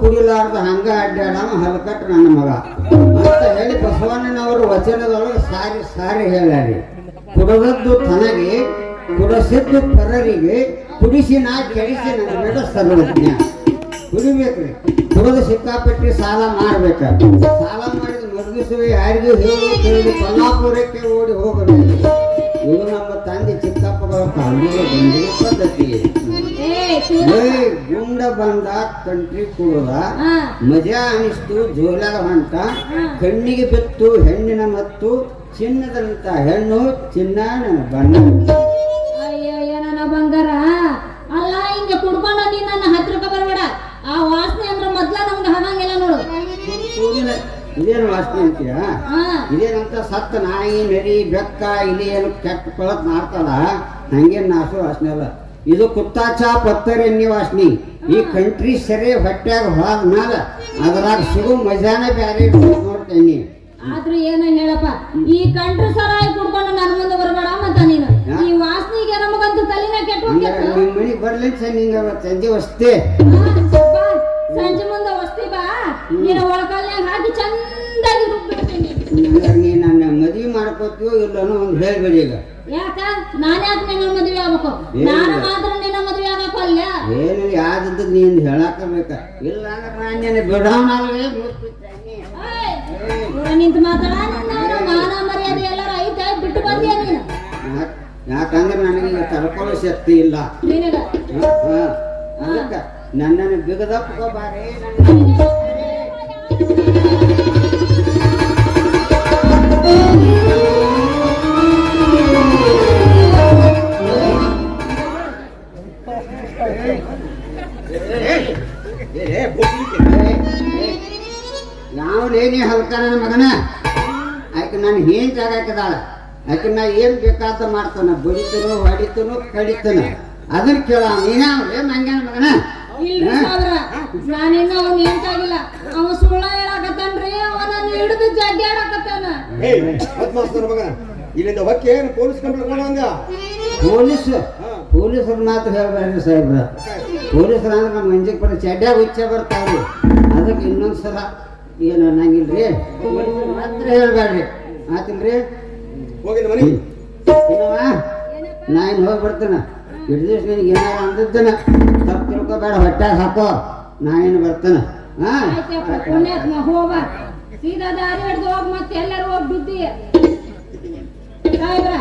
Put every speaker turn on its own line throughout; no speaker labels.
ಕುಡಿಲಾರ್ದ ಹಂಗ ಅಡ್ಡಾಡವ ಹಲ್ಕಟ್ ನನ್ನ ಮಗ. ಅಂತ ಹೇಳಿ ಬಸವಣ್ಣನವರು ವಚನದೊಳಗೆ ಸಾರಿ ಸಾರಿ ಹೇಳ್ಯಾರಿ. ಕುಡದದ್ದು ತನಗೆ, ಕುಡಸಿದ್ದು ಪರರಿಗೆ, ಕುಡಿಸಿ ನಾ ಕೆಡಿಸಿ ನನ್ನ ಮೇಲೆ ಸರ್ವಜ್ಞ. ಕುಡಿಬೇಕ್ರಿ. ಕುಡಿದು ಸಿಕ್ಕಾಪಟ್ಟಿ ಸಾಲ ಮಾಡ್ಬೇಕ. ಸಾಲ ಮಾಡಿದ ಮರುಗಿಸುವೆ ಯಾರಿಗೂ ಹೇಳಿ ಕೊಲ್ಲಾಪುರಕ್ಕೆ ಓಡಿ ಹೋಗಬೇಕು ನಮ್ಮ ತಂದೆ ಚಿಕ್ಕಪ್ಪಗಳ ಬಂದಿರೋ ಪದ್ಧತಿ ಗುಂಡ ಬಂದ ಕಂಟ್ರಿ
ಕೂಡ
ಮಜಾ ಅನಿಸ್ತು ಜೋಲಾಗ ಹೊಂಟ ಕಣ್ಣಿಗೆ ಬಿತ್ತು ಹೆಣ್ಣಿನ ಮತ್ತು ಚಿನ್ನದಂತ ಹೆಣ್ಣು ಚಿನ್ನ ನನ್ನ ಬಣ್ಣ.
ಅಯ್ಯಯ್ಯ ನನ್ನ ಬಂಗಾರ. ಅಲ್ಲ ಹಿಂಗೆ ಕುಡ್ಕೊಂಡ ನೀನು ನನ್ನ ಹತ್ರಕ್ಕೆ ಬರಬೇಡ. ಆ ವಾಸನೆ ಅಂದ್ರೆ ಮೊದ್ಲ ನಮ್ಗೆ ಹಣಂಗಿಲ್ಲ ನೋಡು.
ಇದೇನು ವಾಸನೆ ಅಂತೀಯ? ಇದೇನಂತ ಸತ್ತ ನಾಯಿ ನರಿ ಬೆಕ್ಕ ಇಲ್ಲಿ ಏನು ಕೆಟ್ಟ ಕೊಳತ್ ಮಾಡ್ತಾಳ? ಹಂಗೇನ್ ನಾಸು ವಾಸನೆ ಅಲ್ಲ. ಇದು ಕುತ್ತಾಚ ಪತ್ತರ್ ಎಣ್ಣೆ ವಾಸನೆ. ಈ ಕಂಟ್ರಿ ಸರಿ ಹೊಟ್ಯಾಗ ಹೋದ ಮ್ಯಾಲ ಅದ್ರಾಗ ಸಿಗೋ ಮಜಾನೆ ಬ್ಯಾರೆ ನೋಡ್ತೇನಿ
ಆದ್ರೂ ಏನ ಹೇಳಪ್ಪ. ಈ ಕಂಟ್ರಿ ಸರಾಯಿ ಕುಡ್ಕೊಂಡು ನನ್ನ ಮುಂದೆ ಬರಬೇಡ ಮತ್ತ ನೀನು. ಈ ವಾಸನೆಗೆ ನಮಗಂತೂ ತಲೆನ ಕೆಟ್ಟ
ನಿಮ್ಮ ಮನೆಗೆ ಬರ್ಲಿ ಸರ್ ನಿಂಗೆ ಸಂಜೆ ವಸ್ತೆ
ಸಂಜೆ ನೀನು ಒಳಕಲ್ನ್ಯಾಗ ಹಾಕಿ ಚಂದಾಗಿ ರುಬ್ಬಿಡ್ತೀನಿ
ಹಂಗಾರೆ ನೀ ನನ್ನ ಮದುವೆ ಮಾಡ್ಕೋತೀವೋ ಇಲ್ಲನೋ ಒಂದು ಹೇಳ್ಬೇಡಿ ಈಗ.
ಯಾಕ? ನಾನೇ ಯಾಕೆ ನಿನ್ನ ಮದುವೆ ಆಗ್ಬೇಕು. ನಾನು ಮಾತ್ರ ನಿನ್ನ ಮದುವೆ ಆಗಬೇಕು ಅಲ್ಲ?
ಏನು ಯಾವ್ದು ನೀನು ಹೇಳಾಕಬೇಕ ಇಲ್ಲ ಅಂದ್ರೆ ನಾನು ನಿನ್ನ
ಬಿಡೋಣ ನಿಂತು ಮಾತಾಡ ನಿನ್ನ ಮಾನ ಮರ್ಯಾದೆ ಎಲ್ಲಾರ ಐತೆ ಬಿಟ್ಟು ಬಂದಿಯ ನೀನು?
ಯಾಕಂದ್ರೆ ನನಗೆ ತಡ್ಕೊಳ್ಳೋ ಶಕ್ತಿ ಇಲ್ಲ.
ನಿನಗ.
ಅದಕ್ಕ ನನ್ನನ್ನು ಬಿಗದಪ್ಕೋಬಾರೆ ನನ್ನ ಯಾವನೇನೇ ಹಲ್ಕ ನನ್ನ ಮಗನ. ಆಕೆ ನಾನು ಏನ್ ಜಾಗಾಕಿದಾಳ? ಆಕೆ ನಾ ಏನ್ ಬೇಕಾದ ಮಾಡ್ತಾನ. ಬಡಿತನು ಹೊಡಿತನು ಕಡಿತನು. ಅದನ್ನ ಕೇಳ ನೀನಾವ್ಲೇ ಮಂಗ್ಯಾನ ಮಗನ?
ನಾನಿನ್ನ ಅವ್ನ ಎಂತಾಗಿಲ್ಲ ಅವ ಸುಳ್ಳ ಹೇಳಕತ್ತಾನ್ರಿ. ಅವ ಹಿಡಿದು
ಜಗ್ಗಿ ಜಗ್ಗಾಡಕತ್ತಾನ ಮಾಸ್ತರ್ ಮಗ ಇಲ್ಲಿಂದ ಹೊಕ್ಕೆ ಏನು ಪೊಲೀಸ್ ಕಂಪ್ಲೇಂಟ್ ಮಾಡೋ ಅಂದ
ಪೊಲೀಸ್? ಪೊಲೀಸರು ಮಾತ್ರ ಹೇಳ್ಬೇಡ್ರಿ ಸಾಹೇಬ್ರ. ಪೊಲೀಸರು ಅಂದ್ರೆ ನಮ್ಮ ಮಂಜಿಗೆ ಬರೋ ಚಡ್ಡ ಹುಚ್ಚ ಬರ್ತಾವ್ರಿ. ಅದಕ್ಕೆ ಇನ್ನೊಂದ್ಸಲ ಏನು ಅನ್ನಂಗಿಲ್ರಿ? ರೀ ಮಾತ್ರ ಹೇಳ್ಬೇಡ್ರಿ. ಆತಿಲ್ರಿ?
ಮನೆಗೆ.
ಏನವ್ವ? ನಾ ಇನ್ನು ಹೋಗಿ ಬರ್ತೇನೆ. ದಿವಸ ನಿನಗೆ ಏನಾರ ಅಂದದ್ದನ ತಪ್ಪು ತಿಳ್ಕೊಬೇಡ ಹೊಟ್ಯಾಗ ಹಾಕೋ. ನಾನೇನು ಬರ್ತೇನೆ. ಹಾ?
ಹೋಗ. ಸೀದಾ ದಾರಿ ಹಿಡ್ದು ಹೋಗಿ ಮತ್ತೆ ಎಲ್ಲರೂ ಹೋಗಿ ಬಿದ್ದಿ. ಸರಿಯಾ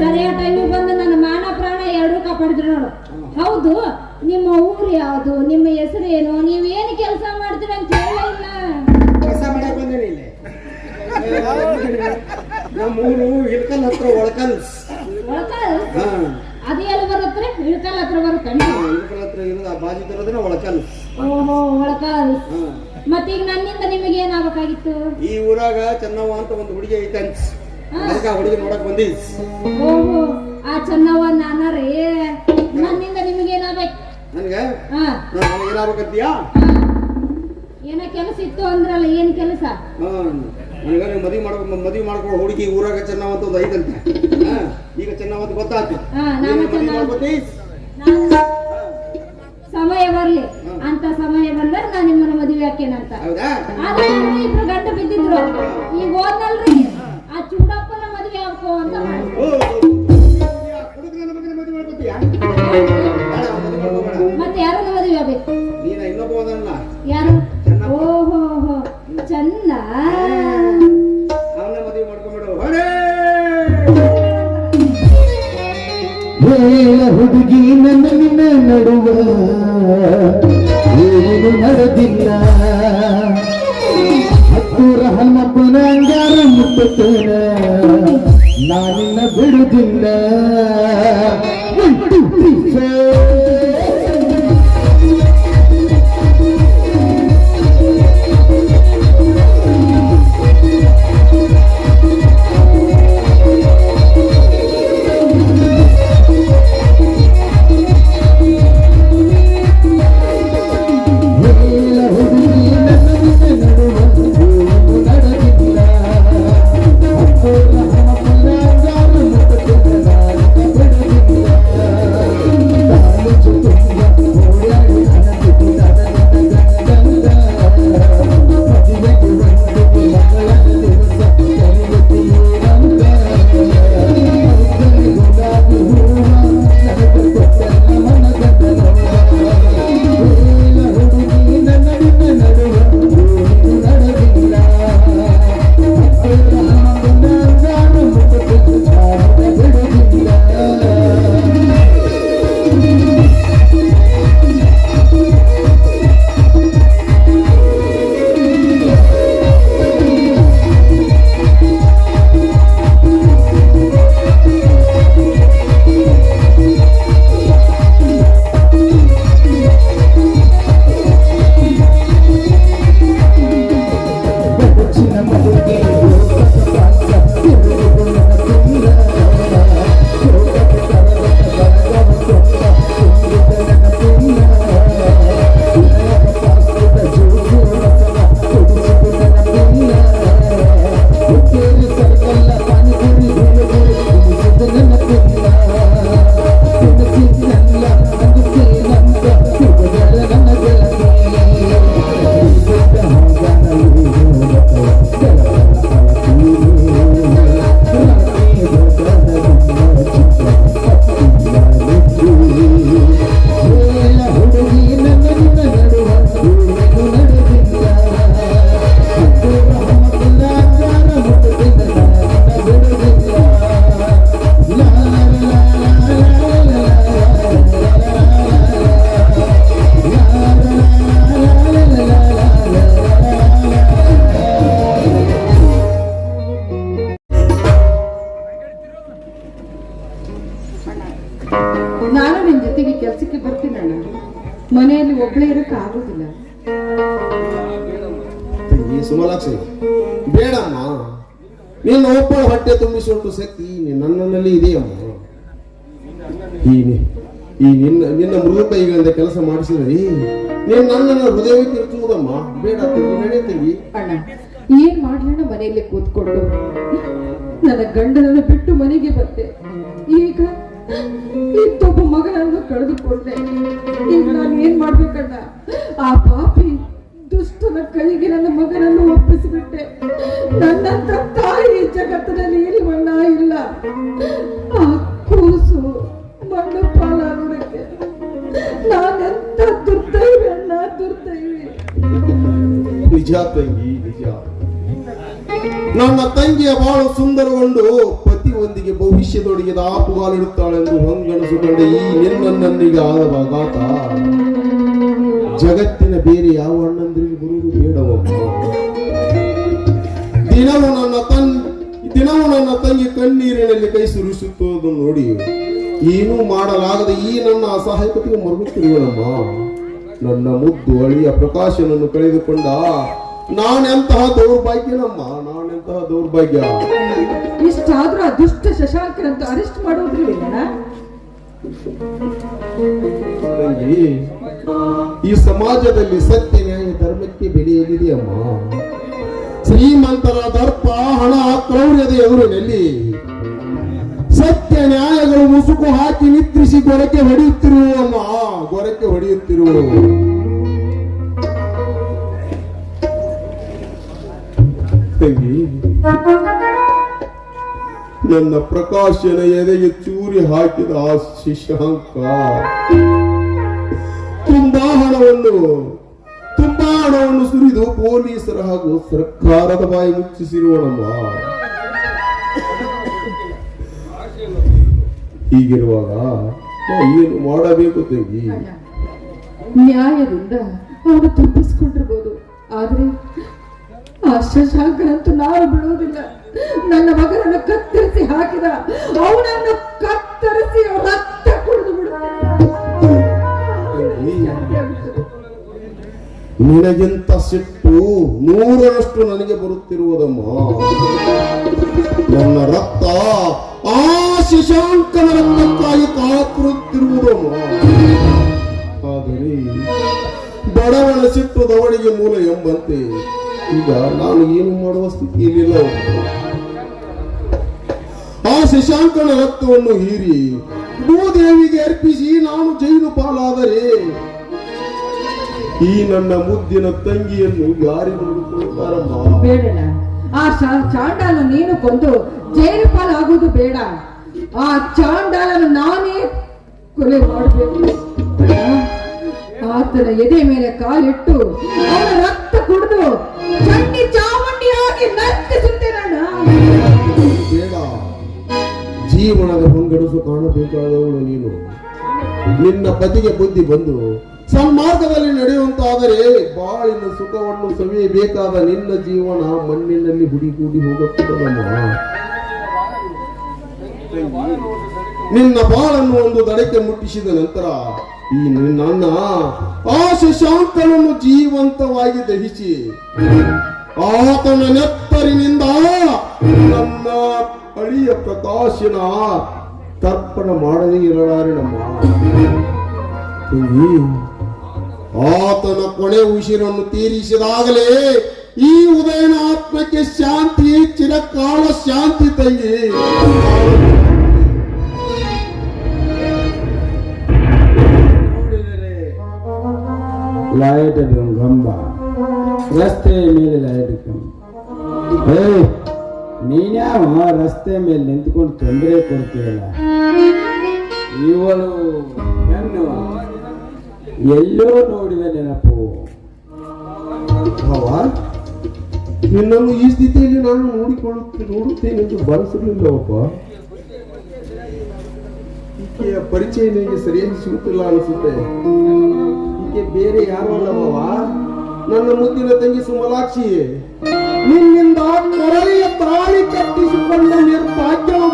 ಸರಿಯಾದ ಟೈಮಿಗೆ ಬಂದು ನನ್ನ ಮಾನ ಪ್ರಾಣ ಎರಡೂ ಕಾಪಾಡಿದ್ರು ನೋಡು. ಹೌದು ನಿಮ್ಮ ಊರು ಯಾವುದು ನಿಮ್ಮ ಹೆಸರು ಏನು ನೀವೇನು ಕೆಲಸ ಮಾಡ್ತೀರ ಅಂತ ಹೇಳಿಲ್ಲ
ಕೆಲಸ ಮಾಡಕ್ ಬಂದೇನಿ ಇಲ್ಲಿ. ನಮ್ಮ ಊರು ಇಲ್ಕಲ್ ಹತ್ರ ಒಳಕಲ್
ಒಳಕಲ್ ಅದು ಎಲ್ಲಿ ಬರುತ್ತೆ? ಇಳ್ಕಲ್ ಹತ್ರ ಬರುತ್ತೆ.
ಇಳ್ಕಲ್ ಹತ್ರ ಇರೋದು ಆ ಬಾಜು ಇರೋದನ್ನ ಒಳಕಲ್
ಓಹೋ ಒಳಕಲ್
ಹಾ
ಮತ್ತೀಗ ನನ್ನಿಂದ ನಿಮಗೆ ಏನಾಗಬೇಕಾಗಿತ್ತು?
ಈ ಊರಾಗ ಚೆನ್ನವ್ವ ಅಂತ ಒಂದು ಹುಡುಗಿ ಐತೆ ಅಂತ. ಅದಕ್ಕೆ ಆ ಹುಡುಗಿ ನೋಡಕ್ ಬಂದಿ
ಓಹೋ ಆ ನಾನ ನಾನಾರೇ? ನನ್ನಿಂದ ನಿಮಗೆ
ನನಗೆ?
ಹಾ.
ನನಗೆ ಏನಾಗಬೇಕಂತೀಯಾ?
ಏನ ಕೆಲಸ ಇತ್ತು ಅಂದ್ರಲ್ಲ ಏನ್ ಕೆಲಸ?
ನನಗೆ ನೀವು ಮದುವೆ ಮಾಡ್ಕೊ ಮದುವೆ ಮಾಡ್ಕೊಂಡು ಹುಡುಗಿ ಊರಾಗ ಚೆನ್ನವಂತ ಒಂದು ಐದಂತೆ ಈಗ ಚೆನ್ನವಂತ ಗೊತ್ತಾಗ್ತದೆ
ಹಾ, ನಾನು ಸಮಯ ಬರ್ಲಿ. ಅಂತ ಸಮಯ ಬಂದ್ರೆ ನಾ ನಿಮ್ಮನ್ನ ಮದುವೆ ಹಾಕೇನಂತ ಆದ್ರೆ ಇಬ್ರು ಗಂಟು ಬಿದ್ದಿದ್ರು. ಈಗ ಓದಲ್ರಿ ಆ ಚೂಡಪ್ಪನ ಮದುವೆ ಹಾಕೋ ಅಂತ ಮತ್ತೆ ಯಾರನ್ನ ಮದುವೆ ಆಗ್ಬೇಕು?
ನೀನ
ಯಾರು. ಓಹೋ. ಚಂದ.
ನಡೆದಿಲ್ಲ ಹತ್ತೂರ ಹನುಮಪ್ಪನ ಅಂಗಾರ ಮುಟ್ಟುತ್ತೇನೆ. ನಾನಿನ್ನ ಬಿಡುದಿಲ್ಲ
ಮನೆಯಲ್ಲಿ ಒಬ್ಳೇ ಇರಕ್ ಆಗೋದಿಲ್ಲ.
ತಂಗಿ ಸುಮಲಾಕ್ಷಿ ಬೇಡಮ್ಮ ನೀನು ಒಬ್ಬಳ ಹೊಟ್ಟೆ ತುಂಬಿಸುವಂತ ಶಕ್ತಿ ನನ್ನಲ್ಲಿ ಇದೆಯಮ್ಮ ಈ ಈ ನಿನ್ನ ನಿನ್ನ ಮೃದು ಕೈಗಳಿಂದ ಕೆಲಸ ಮಾಡಿಸಿದ್ರಿ ನೀನ್ ನನ್ನನ್ನು ಹೃದಯಕ್ಕೆ ತಿರುಚುವುದಮ್ಮ ಬೇಡ ತಂಗಿ.
ಅಣ್ಣ ಏನ್ ಮಾಡ್ಲಣ್ಣ ಮನೆಯಲ್ಲಿ ಕೂತ್ಕೊಂಡು? ನನ್ನ ಗಂಡನನ್ನು ಬಿಟ್ಟು ಮನೆಗೆ ಬಂದೆ. ಈಗ ಇತ್ತೊಬ್ಬ ಮಗನನ್ನು ಕಳೆದುಕೊಂಡೆ. ಈಗ ನಾನು ಏನ್ ಮಾಡ್ಬೇಕಣ್ಣ ಆ ಪಾಪಿ ದುಷ್ಟನ ಕೈಗೆ ನನ್ನ ಮಗನನ್ನು ಒಪ್ಪಿಸಿಬಿಟ್ಟೆ. ನನ್ನಂತ ತಾಯಿ ಜಗತ್ತಿನಲ್ಲಿ ಇರುವಣ್ಣ ಇಲ್ಲ. ಆ ಕೂಸು ಮಣ್ಣು ಪಾಲಾಗೋದಕ್ಕೆ ನಾನೆಂತ ದುರ್ದೈವಿ ಅಣ್ಣ, ದುರ್ದೈವಿ.
ನಿಜ ತಂಗಿ, ನಿಜ. ನನ್ನ ತಂಗಿಯ ಬಾಳು ಸುಂದರಗೊಂಡು ಪತಿಯೊಂದಿಗೆ ಭವಿಷ್ಯದೊಳಗೆ ದಾಪುಗಾಲಿಡುತ್ತಾಳೆಂದು ಹೊಂಗಣಿಸಿಕೊಂಡ ಈ ನಿನ್ನನ್ನೀಗ ಆದವಾಗಾತ ಜಗತ್ತಿನ ಬೇರೆ ಯಾವ ಅಣ್ಣಂದ್ರಿಗೆ ಬರುವುದು ಬೇಡವಮ್ಮ ದಿನವೂ ನನ್ನ ತನ್, ದಿನವೂ ನನ್ನ ತಂಗಿ ಕಣ್ಣೀರಿನಲ್ಲಿ ಕೈ ಸುರಿಸುತ್ತೋದು ನೋಡಿ. ಏನೂ ಮಾಡಲಾಗದ ಈ ನನ್ನ ಅಸಹಾಯಕತೆಗೆ ಮರುಗುತ್ತಿರುವನಮ್ಮ ನನ್ನ ಮುದ್ದು ಅಳಿಯ ಪ್ರಕಾಶನನ್ನು ಕಳೆದುಕೊಂಡ ನಾನೆಂತಹ ದೌರ್ಭಾಗ್ಯನಮ್ಮ? ನಾನೆಂತಹ ದೌರ್ಭಾಗ್ಯ.
ಇಷ್ಟಾದ್ರೂ ಆ ದುಷ್ಟ ಶಶಾಂಕರಂತ ಅರೆಸ್ಟ್ ಮಾಡೋದ್ರಿ
ತಂಗಿ ಈ ಸಮಾಜದಲ್ಲಿ ಸತ್ಯ ನ್ಯಾಯ ಧರ್ಮಕ್ಕೆ ಬೆಲೆ ಏನಿದೆಯಮ್ಮ ಶ್ರೀಮಂತರ ದರ್ಪ ಹಣ ಕ್ರೌರ್ಯದ ಎದುರಿನಲ್ಲಿ ಸತ್ಯ ನ್ಯಾಯಗಳು ಮುಸುಕು ಹಾಕಿ ನಿತ್ರಿಸಿ ಗೊರಕೆ ಹೊಡೆಯುತ್ತಿರುವಮ್ಮ ಗೊರಕೆ ಹೊಡೆಯುತ್ತಿರುವವು ತಂಗಿ. ನನ್ನ ಪ್ರಕಾಶನ ಎದೆಗೆ ಚೂರಿ ಹಾಕಿದ ಆ ಶಿಶಾಂಕ. ತುಂಬಾ ಹಣವನ್ನು ತುಂಬಾ ಹಣವನ್ನು ಸುರಿದು ಪೊಲೀಸರ ಹಾಗೂ ಸರ್ಕಾರದ ಬಾಯಿ ಮುಚ್ಚಿಸಿರುವನಮ್ಮ. ಹೀಗಿರುವಾಗ ನಾ ಏನು ಮಾಡಬೇಕು ತಂಗಿ.
ನ್ಯಾಯದಿಂದ ಅವನು ತಪ್ಪಿಸ್ಕೊಂಡಿರ್ಬೋದು ಆದ್ರೆ ಆ ನಾವು ಬಿಡುವುದಿಲ್ಲ. ನನ್ನ ಮಗನನ್ನು ಕತ್ತರಿಸಿ ಹಾಕಿದ. ಅವನನ್ನು ಕತ್ತರಿಸಿ ರಕ್ತ ಕುಡಿದು
ನಿನಗಿಂತ ಸಿಟ್ಟು ನೂರರಷ್ಟು ನನಗೆ ಬರುತ್ತಿರುವುದಮ್ಮ. ನನ್ನ ರಕ್ತ ಆ ಶಶಾಂಕನ ರಕ್ತಕ್ಕಾಗಿ ಕಾತುರುತ್ತಿರುವುದಮ್ಮ ಆದರೆ, ಬಡವನ ಸಿಟ್ಟು ದವಡಿಗೆ ಮೂಲ ಎಂಬಂತೆ ಈಗ ನಾನು ಏನು ಮಾಡುವ ಸ್ಥಿತಿಯಲ್ಲಿಲ್ಲ ಆ ಶಶಾಂಕನ ರಕ್ತವನ್ನು ಹೀರಿ, ಭೂದೇವಿಗೆ ಅರ್ಪಿಸಿ ನಾನು ಜೈಲು ಪಾಲಾದರೆ, ಈ ನನ್ನ ಮುದ್ದಿನ ತಂಗಿಯನ್ನು ಯಾರಿ
ಬೇಡಣ್ಣ. ಆ ಚಾಂಡಾಲ ನೀನು ಕೊಂದು ಜೈಲು ಪಾಲಾಗುವುದು ಬೇಡ. ಆ ಚಾಂಡಾಲನ ನಾನೇ ಕೊಲೆ ಮಾಡಬೇಕು. ಆತನ ಎದೆ ಮೇಲೆ ಕಾಲಿಟ್ಟು ಅವನ ರಕ್ತ ಕುಡಿದು ಚಂಡಿ ಚಾಮುಂಡಿಯಾಗಿ ನರ್ತಿಸುತ್ತೇನಣ್ಣ
ಬೇಡ ಜೀವನದ ಹೊಂಗಡಸು ಕಾಣಬೇಕಾದವಳು ನೀನು. ನಿನ್ನ ಪತಿಗೆ ಬುದ್ಧಿ ಬಂದು ಸನ್ಮಾರ್ಗದಲ್ಲಿ ನಡೆಯುವಂತಾದರೆ ಬಾಳಿನ ಸುಖವನ್ನು ಸವಿಯಬೇಕಾದ ನಿನ್ನ ಜೀವನ ಮಣ್ಣಿನಲ್ಲಿ ಹುಡಿಗೂಡಿ ಹೋಗುತ್ತದಮ್ಮ. ನಿನ್ನ ಬಾಳನ್ನು ಒಂದು ದಡಕ್ಕೆ ಮುಟ್ಟಿಸಿದ ನಂತರ ಈ ನನ್ನ ಆ ಶಶಾಂಕನನ್ನು ಜೀವಂತವಾಗಿ ದಹಿಸಿ. ಆತನ ನೆತ್ತರಿನಿಂದ ನನ್ನ ಅಳಿಯ ಪ್ರಕಾಶನ ತರ್ಪಣ ಮಾಡದೇ ಇರಲಾರೆ ನಮ್ಮ. ಆತನ ಕೊನೆ ಉಸಿರನ್ನು ತೀರಿಸಿದಾಗಲೇ ಈ ಉದಯನ ಆತ್ಮಕ್ಕೆ ಶಾಂತಿ, ಚಿರಕಾಲ ಶಾಂತಿ ತಂಗಿ.
ಲೈಟ್ ಗಂಬ. ರಸ್ತೆಯ ಮೇಲೆ ಲೈಟ್ ಕಂಬ ನೀನ್ಯಾವ ರಸ್ತೆ ಮೇಲೆ ನಿಂತ್ಕೊಂಡು ತೊಂದರೆ ಕೊಡ್ತೀಯಲ್ಲ? ಇವಳು ಹೆಣ್ಣು. ಎಲ್ಲೋ ನೋಡಿದ ನೆನಪು.
ಭಾವ ನಿನ್ನನ್ನು ಈ ಸ್ಥಿತಿಯಲ್ಲಿ ನಾನು ನೋಡಿಕೊಳ್ಳುತ್ತೆ ನೋಡುತ್ತೇನೆ ಎಂದು ಭಾವಿಸಿರಲಿಲ್ಲವಪ್ಪ ಈಕೆಯ ಪರಿಚಯ ನನಗೆ ಸರಿಯಾಗಿ ಸಿಗುತ್ತಿಲ್ಲ ಅನಿಸುತ್ತೆ. ಈಕೆ ಬೇರೆ ಯಾರು ಅಲ್ಲವವ ನನ್ನ ಮುದ್ದಿನ ತಂಗಿ ಸುಮಲಾಕ್ಷಿ. ನಿನ್ನಿಂದ ಕೊರಳಿಯ ತಾಳಿ ಕಟ್ಟಿಸಿಕೊಂಡ ನಿರ್ಭಾಗ್ಯಳು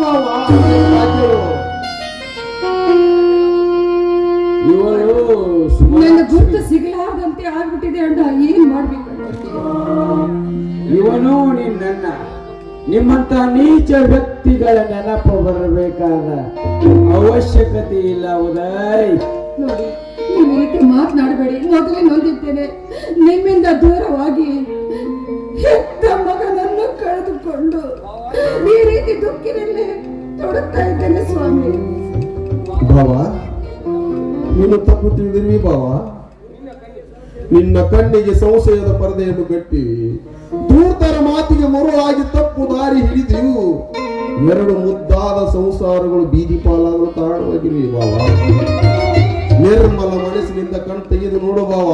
ಇವಳು
ನನ್ನ ಗುರುತು ಸಿಗಲಾರ್ದಂತೆ ಆಗ್ಬಿಟ್ಟಿದೆ ಅಂಡ ಏನ್ ಮಾಡ್ಬೇಕು
ಇವನು ನಿನ್ನ ನಿಮ್ಮಂತ ನೀಚ ವ್ಯಕ್ತಿಗಳ ನೆನಪು ಬರಬೇಕಾದ ಅವಶ್ಯಕತೆ ಇಲ್ಲ ಉದಯ್.
ನೋಡಿ ಈ ರೀತಿ ಮಾತನಾಡಬೇಡಿ. ಮೊದಲೇ ನೊಂದಿದ್ದೇನೆ. ನಿಮ್ಮಿಂದ ದೂರವಾಗಿ ಹೆತ್ತ ಮಗನನ್ನು ಕಳೆದುಕೊಂಡು ಈ ರೀತಿ ದುಃಖಿನಲ್ಲಿ ತೊಡುತ್ತಾ ಇದ್ದೇನೆ ಸ್ವಾಮಿ.
ಭಾವ ನೀನು ತಪ್ಪು ತಿಳಿದಿರುವಿ ಭಾವ ನಿನ್ನ ಕಣ್ಣಿಗೆ ಸಂಶಯದ ಪರದೆಯನ್ನು ಕಟ್ಟಿ ದೂರ್ತರ ಮಾತಿಗೆ ಮರುಳಾಗಿ ತಪ್ಪು ದಾರಿ ಹಿಡಿದಿವು ಎರಡು ಮುದ್ದಾದ ಸಂಸಾರಗಳು ಬೀದಿ ಪಾಲಾಗಲು ಕಾರಣವಾಗಿರುವೆ ಭಾವ ನಿರ್ಮಲ ಮನಸ್ಸಿನಿಂದ ಕಣ್ ತೆಗೆದು ನೋಡುವವ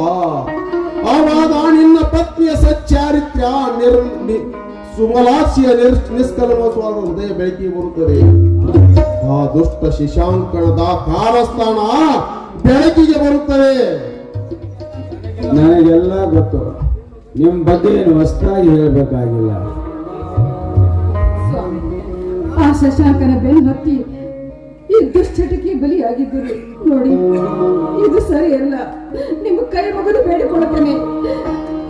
ಅವಾಗ ಆವಾಗ ನಿನ್ನ ಪತ್ನಿಯ ಸಚ್ಚಾರಿತ್ರ್ಯ ನಿರ್ ಸುಮಲಾಸಿಯ ನಿಷ್ಕಲ್ಮಸವಾದ ಹೃದಯ ಬೆಳಕಿಗೆ ಬರುತ್ತದೆ. ಆ ದುಷ್ಟ ಶಿಶಾಂಕಣದ ಕಾರಸ್ಥಾನ ಬೆಳಕಿಗೆ ಬರುತ್ತದೆ.
ನನಗೆಲ್ಲ ಗೊತ್ತು. ನಿಮ್ ಬಗ್ಗೆ ಏನು ಹೊಸದಾಗಿ ಹೇಳಬೇಕಾಗಿಲ್ಲ.
ಸ್ವಾಮಿ ಆ ಶಶಾಂಕನ ಬೆನ್ನು ಹತ್ತಿ ಈ ದುಶ್ಚಟಕ್ಕೆ ಬಲಿಯಾಗಿದ್ದೀರಿ ನೋಡಿ, ಇದು ಸರಿ ಅಲ್ಲ. ನಿಮ್ಮ ಕೈ ಮುಗಿದು ಬೇಡಿಕೊಳ್ಳುತ್ತೇನೆ.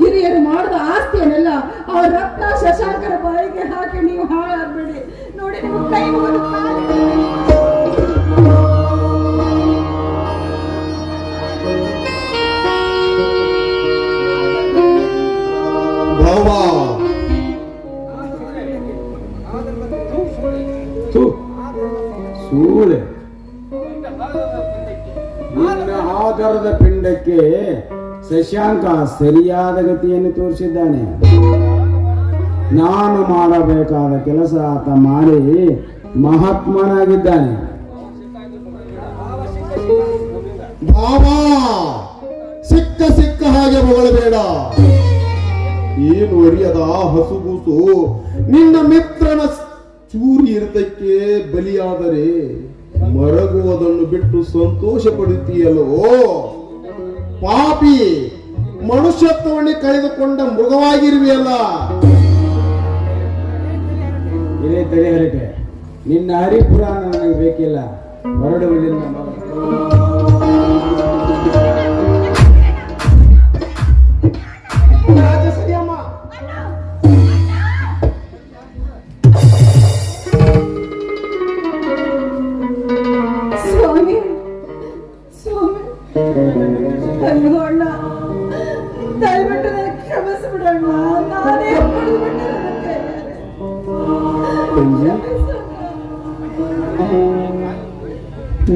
ಹಿರಿಯರು ಮಾಡಿದ ಆಸ್ತಿಯನ್ನೆಲ್ಲ ಆ ರಕ್ತ ಶಶಾಂಕರ ಬಾಯಿಗೆ ಹಾಕಿ ನೀವು ಹಾಳಾಗ್ಬೇಡಿ. ನೋಡಿ, ನಿಮ್ಮ ಕೈ ಮುಗಿದು
ಶಶಾಂಕ ಸರಿಯಾದ ಗತಿಯನ್ನು ತೋರಿಸಿದ್ದಾನೆ. ನಾನು ಮಾಡಬೇಕಾದ ಕೆಲಸ ಆತ ಮಾಡಿ ಮಹಾತ್ಮನಾಗಿದ್ದಾನೆ.
ಬಾಬಾ, ಸಿಕ್ಕ ಸಿಕ್ಕ ಹಾಗೆ ಬೇಡ ಏನು ಅರಿಯದ ಹಸುಗೂಸು? ನಿನ್ನ ಮಿತ್ರನ ಚೂರಿ ಇರ್ತಕ್ಕೆ ಬಲಿಯಾದರೆ ಮರಗುವುದನ್ನು ಬಿಟ್ಟು ಸಂತೋಷ ಪಡುತ್ತೀಯಲ್ಲವೋ ಪಾಪಿ ಮನುಷ್ಯತ್ವವನ್ನು ಕಳೆದುಕೊಂಡ ಮೃಗವಾಗಿರುವೆಯಲ್ಲ.
ಇದೇ ನಿನ್ನ ಹರಿಪುರಾಣ ನನಗೆ ಬೇಕಿಲ್ಲ ಹೊರಡುವುದಿಲ್ಲ.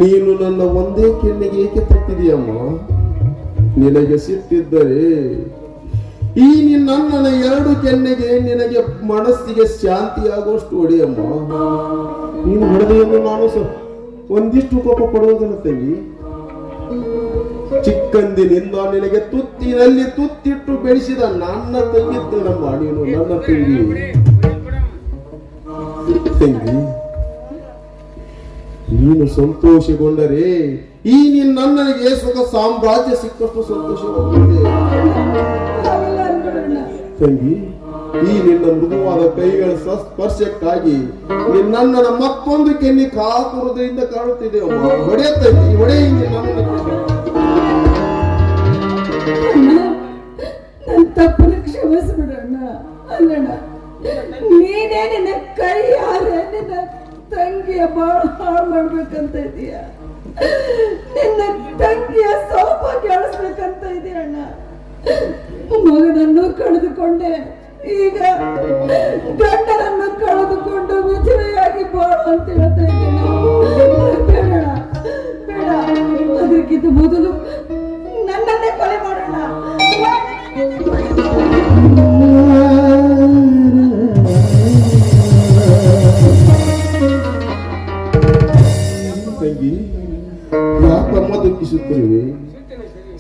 ನೀನು ನನ್ನ
ಒಂದೇ ಕೆನ್ನೆಗೆ ಏಕೆ ತಟ್ಟಿದೆಯಮ್ಮ? ನಿನಗೆ ಸಿಟ್ಟಿದ್ದರೆ ಈ ನಿನ್ನಣ್ಣನ ಎರಡು ಕೆನ್ನೆಗೆ ನಿನಗೆ ಮನಸ್ಸಿಗೆ ಶಾಂತಿಯಾಗುವಷ್ಟು ಹೊಡೆಯಮ್ಮ. ನೀನು ಹೊಡೆದೆಯನ್ನು ನಾನು ಒಂದಿಷ್ಟು ಕೋಪ ಪಡುವುದಿಲ್ಲ ತಂಗಿ. ಚಿಕ್ಕಂದಿನಿಂದ ನಿನಗೆ ತುತ್ತಿನಲ್ಲಿ ತುತ್ತಿಟ್ಟು ಬೆಳೆಸಿದ ನನ್ನ ತಂಗಿದ್ದನಮ್ಮ ನೀನು ನನ್ನ ತಂಗಿ. ತಂಗಿ ನೀನು ಸಂತೋಷಗೊಂಡರೆ ಈ ನಿನ್ನಣ್ಣನಿಗೆ ಸುಖ ಸಾಮ್ರಾಜ್ಯ ಸಿಕ್ಕಷ್ಟು ಸಂತೋಷವಾಗುತ್ತದೆ.
ಹಾಗೆಲ್ಲ
ತಂಗಿ, ಈ ನಿನ್ನ ಮೃದುವಾದ ಕೈಗಳ ಸ್ಪರ್ಶಕ್ಕಾಗಿ ನಿನ್ನನ್ನ ಮತ್ತೊಂದು ಕೆನ್ನಿ ಕಾತುರದಿಂದ ಕಾಣುತ್ತಿದೆ. ಹೊಡೆ ತಂಗಿ ಹೊಡೆ
ನನ್ನ ಕ್ಷಮಿಸ್ಬಿಡಣ್ಣ ಅಲ್ಲಣ್ಣ, ನೀನೇ ನಿನ್ನ ಕೈ ಯಾರೇ ನಿನ್ನ ತಂಗಿಯ ಬಾಳ ಹಾಳು ಮಾಡ್ಬೇಕಂತ ಇದೀಯ? ನಿನ್ನ ತಂಗಿಯ ಸೌಭಾಗ್ಯ ಅಳಿಸ್ಬೇಕಂತ ಇದೆಯಣ್ಣ ಮಗನನ್ನು ಕಳೆದುಕೊಂಡೆ. ಈಗ ಗಂಡನನ್ನು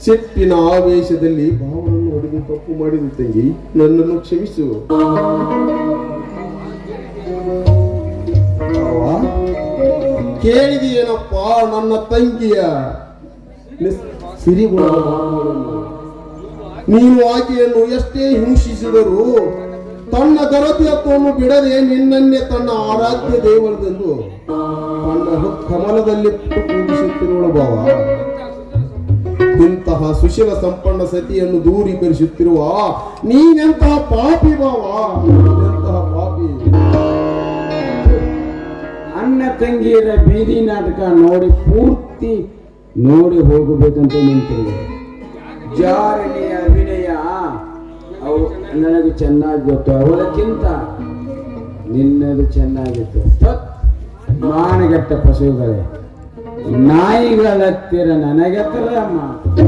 ಸಿಟ್ಟಿನ ಆವೇಶದಲ್ಲಿ ಭಾವನನ್ನು ಹೊಡೆದು ತಪ್ಪು ಮಾಡಿದ ತಂಗಿ, ನನ್ನನ್ನು ಕ್ಷಮಿಸು. ಕೇಳಿದ ಕೇಳಿದೆಯೇನಪ್ಪ ನನ್ನ ತಂಗಿಯ? ಸಿರಿ ನೀನು ಆಕೆಯನ್ನು ಎಷ್ಟೇ ಹಿಂಸಿಸಿದರೂ ತನ್ನ ಗರತಿಯತ್ವವನ್ನು ಬಿಡದೆ ನಿನ್ನನ್ನೇ ತನ್ನ ಆರಾಧ್ಯ ದೇವರದೆಂದು ತನ್ನ ಕಮಲದಲ್ಲಿ ಪೂಜಿಸುತ್ತಿರುವ ಭಾವ ಇಂತಹ ಸುಶೀಲ ಸಂಪನ್ನ ಸತಿಯನ್ನು ದೂರೀಕರಿಸುತ್ತಿರುವ ನೀನೆಂತಹ ಪಾಪಿ ಬಾವಾ? ಪಾಪಿ?
ಅಣ್ಣ ತಂಗಿಯರ ಬೀದಿ ನಾಟಕ ನೋಡಿ ಪೂರ್ತಿ ನೋಡಿ ಹೋಗಬೇಕಂತ ನಿಂತಿರುವೆ ಜಾರಣಿಯ ಅಭಿನಯ, ಅವು ನನಗೆ ಚೆನ್ನಾಗಿ ಗೊತ್ತು. ಅವಳಕ್ಕಿಂತ ನಿನ್ನದು ಚೆನ್ನಾಗಿತ್ತು. ತತ್ ಮಾನಗೆಟ್ಟ ಪಶುಗಳೇ. ನಾಯಿಗಳತ್ತಿರ ನನಗೆ ಮಾತು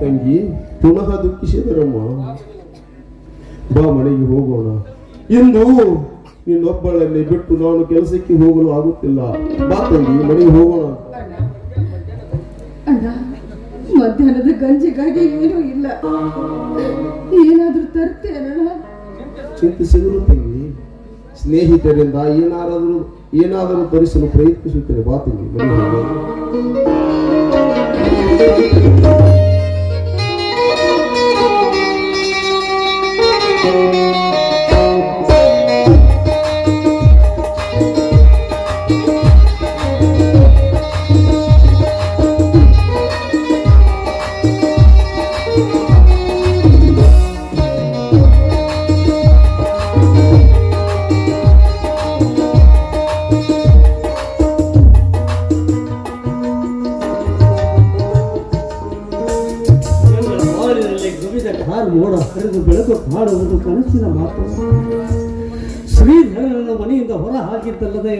ತಂಗಿ ಪುನಃ ದುಃಖಿಸಿದರಮ್ಮ ಬಾ ಮನೆಗೆ ಹೋಗೋಣ. ಇಂದು ನಿನ್ನೊಬ್ಬಳನ್ನೇ ಬಿಟ್ಟು ನಾನು ಕೆಲಸಕ್ಕೆ ಹೋಗಲು ಆಗುತ್ತಿಲ್ಲ. ಬಾ ತಂಗಿ, ಮನೆಗೆ ಹೋಗೋಣ.
ಮಧ್ಯಾಹ್ನದ ಗಂಜಿಗಾಗಿ ಏನೂ ಇಲ್ಲ. ಏನಾದ್ರೂ ತರ್ತೇನಣ್ಣ
ಚಿಂತಿಸಿದರು ತಂಗಿ ಸ್ನೇಹಿತರಿಂದ ಏನಾದರೂ ಏನಾದರೂ ತರಿಸಲು ಪ್ರಯತ್ನಿಸುತ್ತೇನೆ ಬಾ
ಕನಸಿನ ಮಾತು. ಶ್ರೀಧರನ ಮನೆಯಿಂದ ಹೊರ ಹಾಕಿದ್ದಲ್ಲದೆ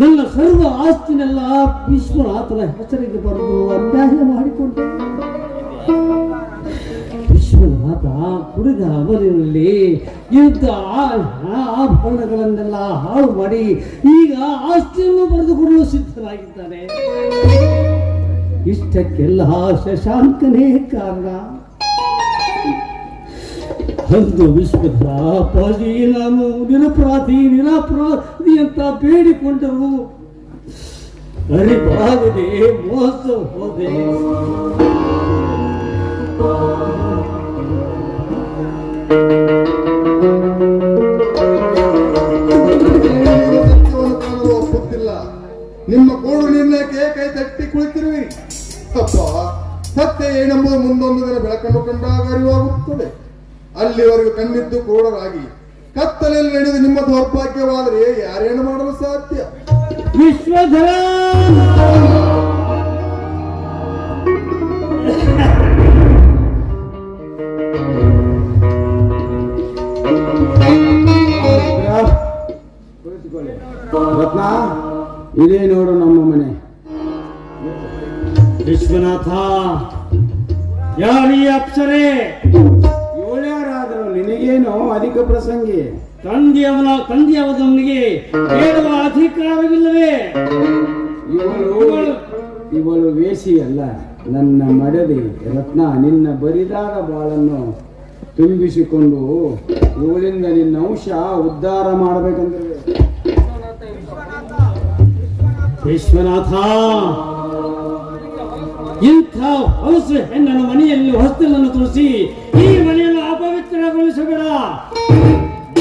ನನ್ನ ಸರ್ವ ಆಸ್ತಿನೆಲ್ಲ ವಿಶ್ವನಾಥನ ಹೆಸರಿಗೆ ಬರೆದು ಅನ್ಯಾಯ ಮಾಡಿಕೊಂಡೆ. ವಿಶ್ವನಾಥ ಕುಡಿದ ಅಮಲಿನಲ್ಲಿ ಇದ್ದ ಆಭರಣಗಳನ್ನೆಲ್ಲ ಹಾಳು ಮಾಡಿ ಈಗ ಆಸ್ತಿಯನ್ನು ಬರೆದುಕೊಳ್ಳಲು ಸಿದ್ಧರಾಗಿದ್ದಾನೆ ಇಷ್ಟಕ್ಕೆಲ್ಲ ಶಶಾಂಕನೇ ಕಾರಣ. ಒಂದು ವಿಶ್ವದ ಅಪ್ಪಾಜಿ ನಾನು ನಿರಪರಾಧಿ ನಿರಪರಾಧಿ ಅಂತ ಬೇಡಿಕೊಂಡರು. ಅರಿಬಾಗದೆ ಮೋಸ ಹೋದೆ.
ನಿಮ್ಮ ಕೋಳು ನಿರ್ಣಯಕ್ಕೆ ಕೈ ತಟ್ಟಿ ಕುಳಿತಿರುವಿರಿ. ಅಪ್ಪ, ಸತ್ಯ ಏನೆಂಬುದು ಮುಂದೊಂದು ದಿನ ಬೆಳಕನ್ನು ಕಂಡಾಗ ಅರಿವಾಗುತ್ತದೆ. ಅಲ್ಲಿವರೆಗೂ ಕಣ್ಣಿದ್ದು ಕ್ರೂಢರಾಗಿ ಕತ್ತಲೆಯಲ್ಲಿ ನಡೆದು ನಿಮ್ಮ ದೌರ್ಭಾಗ್ಯವಾದರೆ ಯಾರೇನು ಮಾಡಲು ಸಾಧ್ಯ?
ವಿಶ್ವಧರ
ರತ್ನ ಇದೇ ನೋಡು ನಮ್ಮ ಮನೆ.
ವಿಶ್ವನಾಥ ಯಾರೀ ಅಪ್ಸರೆ?
ನಿನಗೇನು ಅಧಿಕ ಪ್ರಸಂಗಿ?
ತಂದೆಯವನ ತಂದೆಯವನಿಗೆ ಹೇಳುವ ಅಧಿಕಾರವಿಲ್ಲವೇ?
ಇವಳು ಇವಳು ವೇಷಿ ಅಲ್ಲ ನನ್ನ ಮಡದಿ ರತ್ನ ನಿನ್ನ ಬರಿದಾದ ಬಾಳನ್ನು ತುಂಬಿಸಿಕೊಂಡು ಇವಳಿಂದ ನಿನ್ನ ಅಂಶ ಉದ್ಧಾರ ಮಾಡಬೇಕಂದ್ರೆ.
ವಿಶ್ವನಾಥ ಇಂಥ ಹೊಲಸು ಹೆಣ್ಣನ್ನು ಮನೆಯಲ್ಲಿ ಹೊಸ್ತಲನ್ನು ತುಳಿಸಿ ಈ ಮನೆಯನ್ನು ಅಪವಿತ್ರಗೊಳಿಸಬೇಡ.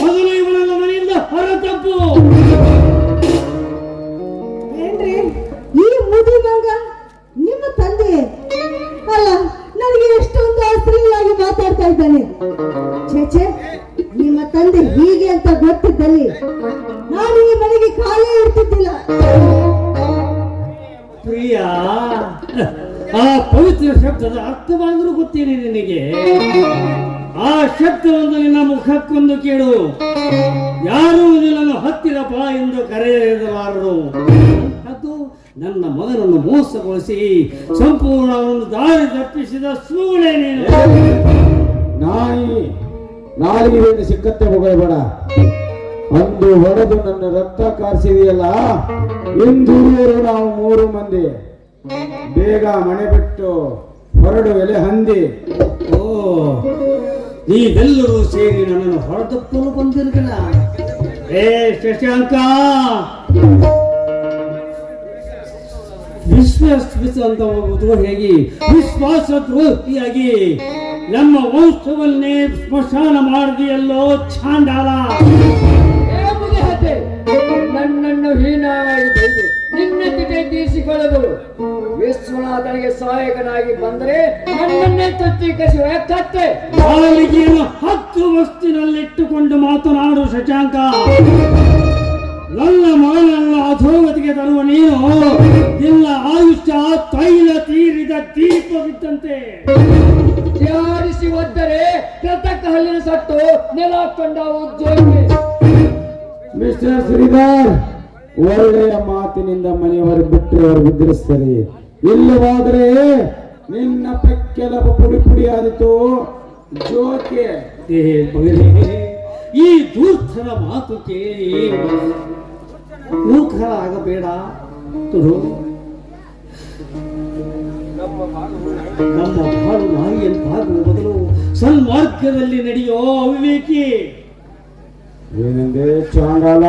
ಮೊದಲು ಇವನೆಲ್ಲ ಮನೆಯಿಂದ ಹೊರತಪ್ಪು.
ಏನ್ರಿ ಈ ಮುದಿ ಮಂಗ ನಿಮ್ಮ ತಂದೆ ಅಲ್ಲ ನನಗೆ ಎಷ್ಟೊಂದು ಅಶ್ಲೀಲಾಗಿ ಮಾತಾಡ್ತಾ ಇದ್ದಾನೆ. ಛೇ ಛೇ ನಿಮ್ಮ ತಂದೆ ಹೀಗೆ ಅಂತ ಗೊತ್ತಿದ್ದಲ್ಲಿ ನಾನು ಈ ಮನೆಗೆ ಕಾಲೇ ಇರ್ತಿದ್ದಿಲ್ಲ.
ಪ್ರಿಯ ಆ ಪವಿತ್ರ ಶಬ್ದದ ಅರ್ಥವಾದರೂ ಗೊತ್ತೇನೆ ನಿನಗೆ. ಆ ಶಬ್ದವನ್ನು ನಿನ್ನ ಮುಖಕ್ಕೊಂದು ಕೇಳು. ಯಾರು ನಿನ್ನನ್ನು ಹತ್ತಿರ ಬಾ ಎಂದು ಕರೆಯಬಾರರು ಅದು ನನ್ನ ಮಗನನ್ನು ಮೋಸಗೊಳಿಸಿ ಸಂಪೂರ್ಣ ಒಂದು ದಾರಿ ತಪ್ಪಿಸಿದ ಸೂಳೆ ನೀನು.
ನಾಯಿ ನಾಲಿಗೆ ಸಿಕ್ಕತ್ತೆ ಹೋಗಬೇಡ ಒಂದು ಹೊಡೆದು ನನ್ನ ರಕ್ತ ಕಾರ್ಸಿದೆಯಲ್ಲ ಇಂದು ನಾವು ಮೂರು ಮಂದಿ. ಬೇಗ ಮನೆ ಬಿಟ್ಟು ಹೊರಡು ಎಲೆ ಹಂದಿ.
ಓ, ನೀವೆಲ್ಲರೂ ಸೇರಿ ನನ್ನನ್ನು ಹೊರದಪ್ಪಲು ಬಂದಿರಲಿಲ್ಲ ಏ, ಶಶಾಂಕ! ವಿಶ್ವಾಸ ಅಂತ ದ್ರೋಹಿಯಾಗಿ ಹೇಗೆ? ವಿಶ್ವಾಸ ದ್ರೋಹಿಯಾಗಿ ನಮ್ಮ ವಂಶವನ್ನೇ ಸ್ಮಶಾನ ಮಾಡಿದೆಯಲ್ಲೋ ಚಾಂಡಾಲ
ನನ್ನನ್ನು ಹೀನಾಗಿ ನಿನ್ನೊಂದಿಗೆ ತೀರಿಸಿಕೊಳ್ಳಲು ವಿಶ್ವನಾಥನಿಗೆ ಸಹಾಯಕನಾಗಿ ಬಂದರೆ ನನ್ನನ್ನೇ ತತ್ತಿ ಕಸಿವ
ತತ್ತೆ ಬಾಲಿಗೆಯನ್ನು ಹತ್ತು ವಸ್ತಿನಲ್ಲಿಟ್ಟುಕೊಂಡು ಮಾತನಾಡು ಶಶಾಂಕ. ನನ್ನ ಮಗನನ್ನು ಅಧೋಗತಿಗೆ ತರುವ ನೀನು ನಿನ್ನ ಆಯುಷ್ಯ ತೈಲ ತೀರಿದ ದೀಪವಿದ್ದಂತೆ.
ತಯಾರಿಸಿ ಒದ್ದರೆ ಕೃತಕ ಹಲ್ಲಿನ ಸಟ್ಟು ನೆಲ ಕಂಡ ಉದ್ಯೋಗಿ
ಮಿಸ್ಟರ್ ಶ್ರೀಧರ್ ಒಳ್ಳೆಯ ಮಾತಿನಿಂದ ಮನೆಯವರು ಬಿಟ್ಟರೆ ಅವರು ಬಿದ್ದಿರಿಸ್ತಾರೆ ಇಲ್ಲವಾದರೆ ನಿನ್ನ ಪೆಕ್ಕೆಲ ಪುಡಿ ಪುಡಿ ಆದಿತು. ಜೋಕೆ.
ಈ ದೂರ್ಥನ ಮಾತು ಕೇಳಿ ಮೂರ್ಖರಾಗಬೇಡ. ತುಳು ನಮ್ಮ ಬಾಳು ನಾಯಿಯಂತಾಗುವ ಬದಲು ಸನ್ಮಾರ್ಗದಲ್ಲಿ ನಡೆಯೋ ಅವಿವೇಕಿ.
ಏನಂದೆ ಚಾಂಡಾಲ?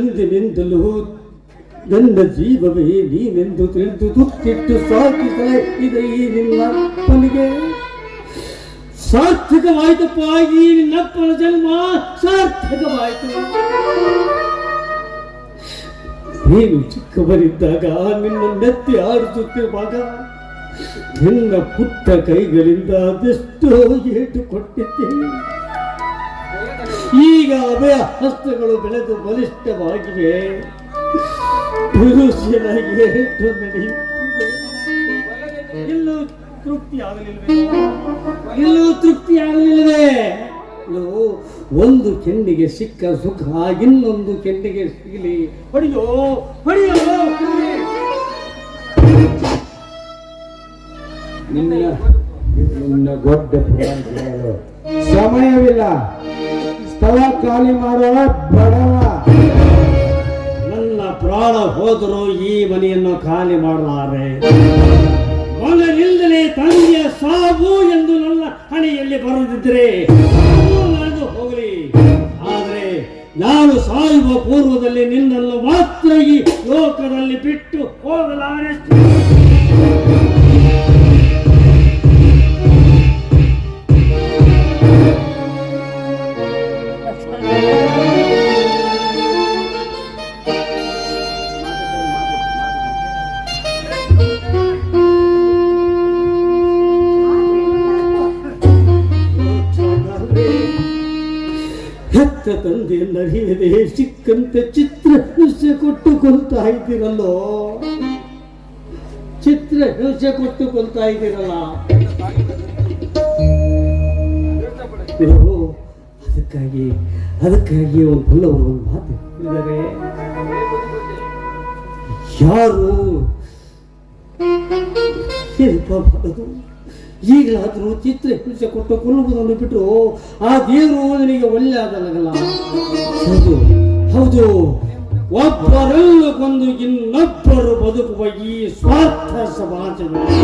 ಚಿಕ್ಕಂದಿನಿಂದಲೂ ನನ್ನ ಜೀವವೇ ನೀನೆಂದು ತಿಳಿದು ತುತ್ತಿಟ್ಟು ಸಾಕಿಸಲೇ ಇದೆ ಈ ನಿನ್ನಪ್ಪನಿಗೆ ಸಾರ್ಥಕವಾಯಿತಪ್ಪ, ಈ ನಿನ್ನಪ್ಪನ ಜನ್ಮ ಸಾರ್ಥಕವಾಯಿತು. ನೀನು ಚಿಕ್ಕವರಿದ್ದಾಗ ನಿನ್ನ ನೆತ್ತಿ ಆಡಿಸುತ್ತಿರುವಾಗ ನಿನ್ನ ಪುಟ್ಟ ಕೈಗಳಿಂದ ಅದೆಷ್ಟೋ ಏಟು ಕೊಟ್ಟಿದ್ದೇನೆ ಈಗ ಅಭಯ ಹಸ್ತಗಳು ಬೆಳೆದು ಬಲಿಷ್ಠವಾಗಿವೆ ನಡೆಯುತ್ತಿದೆ ಇಲ್ಲೂ ತೃಪ್ತಿ ಇಲ್ಲೂ ತೃಪ್ತಿ ಆಗಲಿಲ್ಲವೇ? ಒಂದು ಕೆಂಡಿಗೆ ಸಿಕ್ಕ ಸುಖ, ಇನ್ನೊಂದು ಕೆಂಡಿಗೆ ಸಿಗಲಿ. ಹೊಡಿಯೋ ಹೊಡಿಯೋ
ನಿನ್ನ ದೊಡ್ಡ ಸಮಯವಿಲ್ಲ. ಸ್ಥಳ ಖಾಲಿ ಮಾಡುವ ಬಡವ.
ನನ್ನ ಪ್ರಾಣ ಹೋದರೂ ಈ ಮನೆಯನ್ನು ಖಾಲಿ ಮಾಡಲಾರೆ. ಮಗನಿಲ್ಲದೆ ತಂದೆಯ ಸಾವು ಎಂದು ನನ್ನ ಹಣೆಯಲ್ಲಿ ಬರೆದಿದ್ದರೆ ಹೋಗಲಿ. ಆದರೆ ನಾನು ಸಾಯುವ ಪೂರ್ವದಲ್ಲಿ ನಿನ್ನನ್ನು ಮಾತ್ರ ಈ ಲೋಕದಲ್ಲಿ ಬಿಟ್ಟು ಹೋಗಲಾರೆ. ತಂದೆ ನರಿಯದೆ ಸಿಕ್ಕಂತೆ ಚಿತ್ರ ಹಿಂಸೆ ಕೊಟ್ಟು ಕೊಲ್ತಾ ಇದ್ದೀರಲ್ಲೋ? ಚಿತ್ರ ಹಿಂಸೆ ಕೊಟ್ಟು ಕೊಲ್ತಾ ಇದ್ದೀರಲ್ಲ ಅದಕ್ಕಾಗಿ ಅದಕ್ಕಾಗಿ ಒಂದು ಒಂದು ಮಾತು ಹೇಳಿದ್ದಾರೆ ಯಾರು? ಇರಬಾರದು ಈಗಲಾದರೂ ಚಿತ್ರ ಹಿಂಸೆ ಕೊಟ್ಟು ಕೊಲ್ಲುವುದನ್ನು ಬಿಟ್ಟು ಆ ದೇವರು ನಿನಗೆ ಒಳ್ಳೆ ಆದಲ್ಲ ಹೌದು ಹೌದು. ಒಬ್ಬರಲ್ಲ ಬಂದು ಇನ್ನೊಬ್ಬರು ಬದುಕುವ ಈ ಸ್ವಾರ್ಥ ಸಮಾಜದಲ್ಲಿ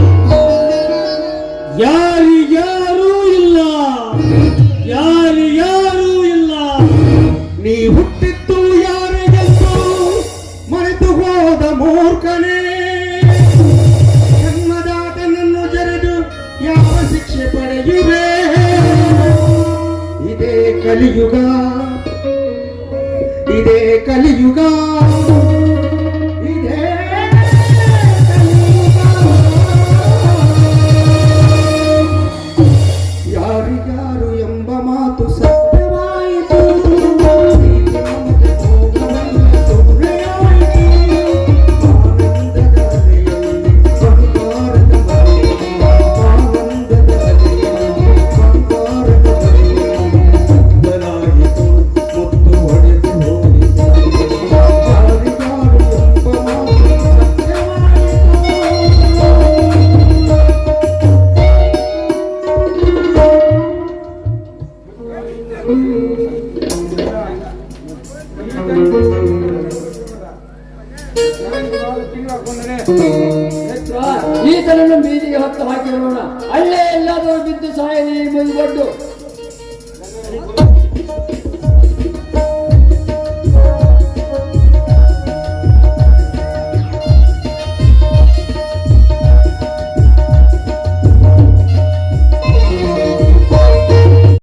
ಯಾರಿಗ್ಯಾರೂ ಇಲ್ಲ. ಯಾರಿಗ್ಯಾರೂ
ಇದೇ ಕಲಿಯುಗ ಇದೇ